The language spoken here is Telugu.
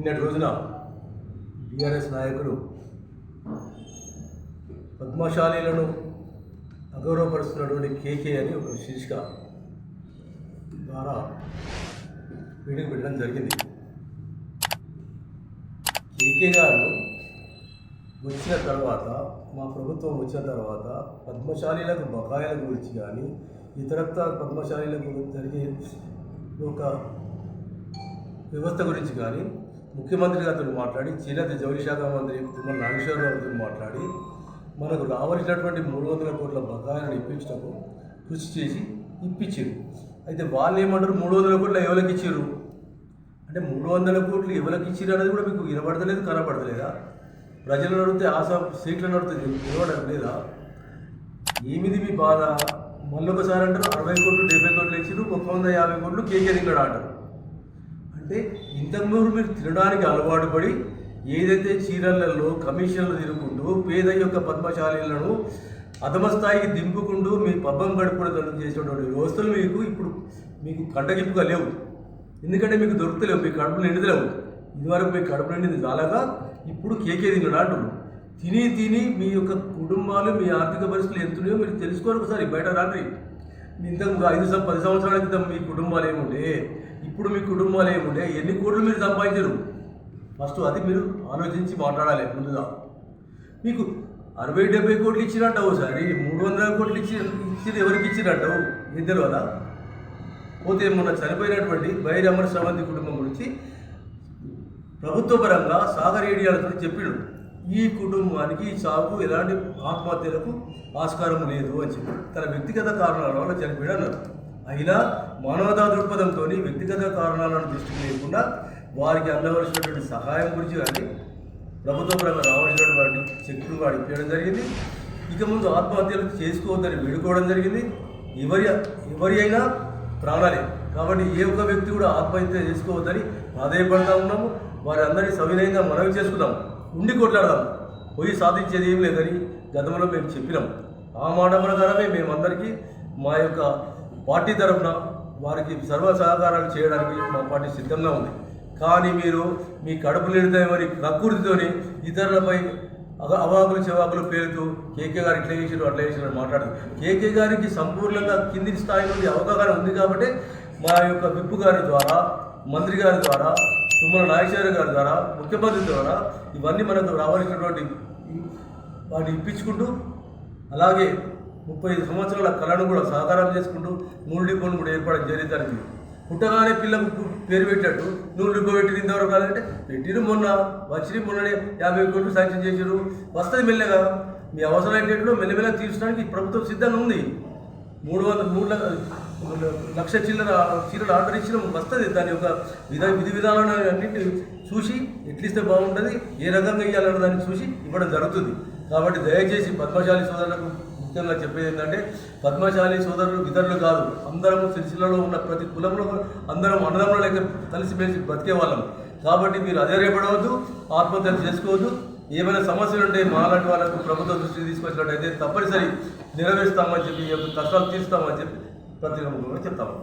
నిన్నటి రోజున బీఆర్ఎస్ నాయకులు పద్మశాలీలను అగౌరవపరుస్తున్నటువంటి కేకే అని ఒక శీర్షిక ద్వారా మీటింగ్ పెట్టడం జరిగింది. కేకే గారు వచ్చిన తర్వాత మా ప్రభుత్వం వచ్చిన తర్వాత పద్మశాలీలకు బకాయిల గురించి కానీ ఇతరత్ర పద్మశాలీలకు జరిగే ఒక వ్యవస్థ గురించి కానీ ముఖ్యమంత్రి గారితో మాట్లాడి చేనేత జౌలి శాఖ మంత్రి తుమ్మల నాగేశ్వరరావుతో మాట్లాడి మనకు రావాల్సినటువంటి మూడు వందల కోట్ల బకాయిలను ఇప్పించటకు కృషి చేసి ఇప్పించారు. అయితే వాళ్ళు ఏమంటారు మూడు వందల కోట్ల ఎవరికి ఇచ్చారు? అంటే మూడు వందల కోట్లు ఎవరికి ఇచ్చారు అనేది కూడా మీకు వినబడతలేదు కనబడతలేదా? ప్రజలు నడితే ఆశా సీట్లు నడుతుంది వినబడడం లేదా? ఏమిది మీ బాధ? మళ్ళీ ఒకసారి అంటారు అరవై కోట్లు డెబ్బై కోట్లు ఇచ్చారు ఒక వంద యాభై కోట్లు కేకే దింగడా అంటారు. అంటే ఇంతకుముందు మీరు తినడానికి అలవాటు పడి ఏదైతే చీరలలో కమిషన్లు తిరుగుకుంటూ పేద యొక్క పద్మశాలీలను అధమస్థాయికి దింపుకుంటూ మీ పబ్బం గడుపుకోవడం చేసేటువంటి వ్యవస్థలు మీకు ఇప్పుడు మీకు కండగింపుగా లేవు. ఎందుకంటే మీకు దొరుకుతలేవు మీ కడుపు నిండుదలేవు ఇదివరకు మీ కడుపు నిండింది చాలాగా ఇప్పుడు కేకే తినడా అంటున్నారు. తిని తిని మీ యొక్క కుటుంబాలు మీ ఆర్థిక పరిస్థితులు ఎంతున్నాయో మీరు తెలుసుకోరు ఒకసారి బయట రాత్రి. ఇంతకు ఐదు సం- పది సంవత్సరాల క్రితం మీ కుటుంబాలు ఏముండే? ఇప్పుడు మీ కుటుంబాలు ఏముండే? ఎన్ని కోట్లు మీరు సంపాదించరు? ఫస్ట్ అది మీరు ఆలోచించి మాట్లాడాలి ముందుగా. మీకు అరవై డెబ్బై కోట్లు ఇచ్చినట్టు సరే మూడు వందల కోట్లు ఇచ్చి ఇచ్చింది ఎవరికి ఇచ్చినట్టు ఏం తెలియదా పోతే మొన్న చనిపోయినటువంటి బైరి సంబంధి కుటుంబం గురించి ప్రభుత్వ పరంగా సాగర్ ఏడియాలతో చెప్పాడు ఈ కుటుంబానికి ఈ సాగు ఎలాంటి ఆత్మహత్యలకు ఆస్కారం లేదు అని చెప్పి తన వ్యక్తిగత కారణాల వల్ల చనిపోయాడు అన్నారు అయినా మానవతా దృక్పథంతో వ్యక్తిగత కారణాలను దృష్టి లేకుండా వారికి అందవలసినటువంటి సహాయం గురించి కానీ ప్రభుత్వ పరంగా రావాల్సినటువంటి చెక్కులు వాడికి ఇవ్వడం జరిగింది. ఇక ముందు ఆత్మహత్యలు చేసుకోవద్దని వేడుకోవడం జరిగింది. ఎవరి ఎవరి అయినా ప్రాణాలే. కాబట్టి ఏ ఒక్క వ్యక్తి కూడా ఆత్మహత్య చేసుకోవద్దని ప్రాధాయపడతా ఉన్నాము. వారందరినీ సవినయంగా మనవి చేసుకుందాము. ఉండి కొట్లాడదాం పోయి సాధించేది ఏం లేదని గతంలో మేము చెప్పినాం. ఆ మాట ప్రకారమే మేమందరికీ మా యొక్క పార్టీ తరఫున వారికి సర్వ సహకారాలు చేయడానికి మా పార్టీ సిద్ధంగా ఉంది. కానీ మీరు మీ కడుపు నిండుతామని ప్రకృతితోని ఇతరులపై అగ అవాకులు చెవాకులు పేరుతూ కేకే గారు ఇట్లా చేసారు అట్లా చేసారు మాట్లాడదు కేకే గారికి సంపూర్ణంగా కింది స్థాయి నుండి అవగాహన ఉంది కాబట్టి మా యొక్క విప్పు గారి ద్వారా మంత్రి గారి ద్వారా తుమ్మల నాగేశ్వర గారి ద్వారా ముఖ్యమంత్రి ద్వారా ఇవన్నీ మనకు రావాల్సినటువంటి వాటిని ఇప్పించుకుంటూ అలాగే ముప్పై ఐదు సంవత్సరాల కళను కూడా సాకారం చేసుకుంటూ నూలు డిపోను కూడా ఏర్పడడం జరిగింది. పుట్టగానే పిల్లకు పేరు పెట్టినట్టు నూలు డిపో పెట్టిన ఇంతవరకు కాదంటే పెట్టిరు మొన్న వచ్చిన మొన్ననే యాభై కోట్లు శాంక్షన్ చేశారు వస్తుంది మెల్లగా. మీ అవసరమైనట్లు మెల్లమెల్ల తీర్చడానికి ప్రభుత్వం సిద్ధంగా ఉంది. మూడు వందల మూడు లక్ష చిల్లర చీరలు ఆర్డర్ ఇచ్చిన వస్తుంది. దాని యొక్క విధ విధి విధానాలు అన్నింటి చూసి ఎట్లిస్తే బాగుంటుంది ఏ రకంగా ఇవ్వాలన్న దాన్ని చూసి ఇవ్వడం జరుగుతుంది. కాబట్టి దయచేసి పద్మశాలి సోదరులకు ముఖ్యంగా చెప్పేది ఏంటంటే పద్మశాలి సోదరులు ఇతరులు కాదు. అందరం సిరిసిల్లలో ఉన్న ప్రతి కులంలో అందరం అన్నదమ్ముల లెక్క కలిసిమెలిసి బతికే వాళ్ళం. కాబట్టి మీరు అధైర్యపడవద్దు ఆత్మహత్యలు చేసుకోవద్దు. ఏమైనా సమస్యలు ఉంటే మాలాంటి వాళ్ళకు ప్రభుత్వ దృష్టికి తీసుకొచ్చినట్టయితే తప్పనిసరి నెరవేరుస్తామని చెప్పి కష్టాలు తీరుస్తామని చెప్పి ప్రతి చెప్తాము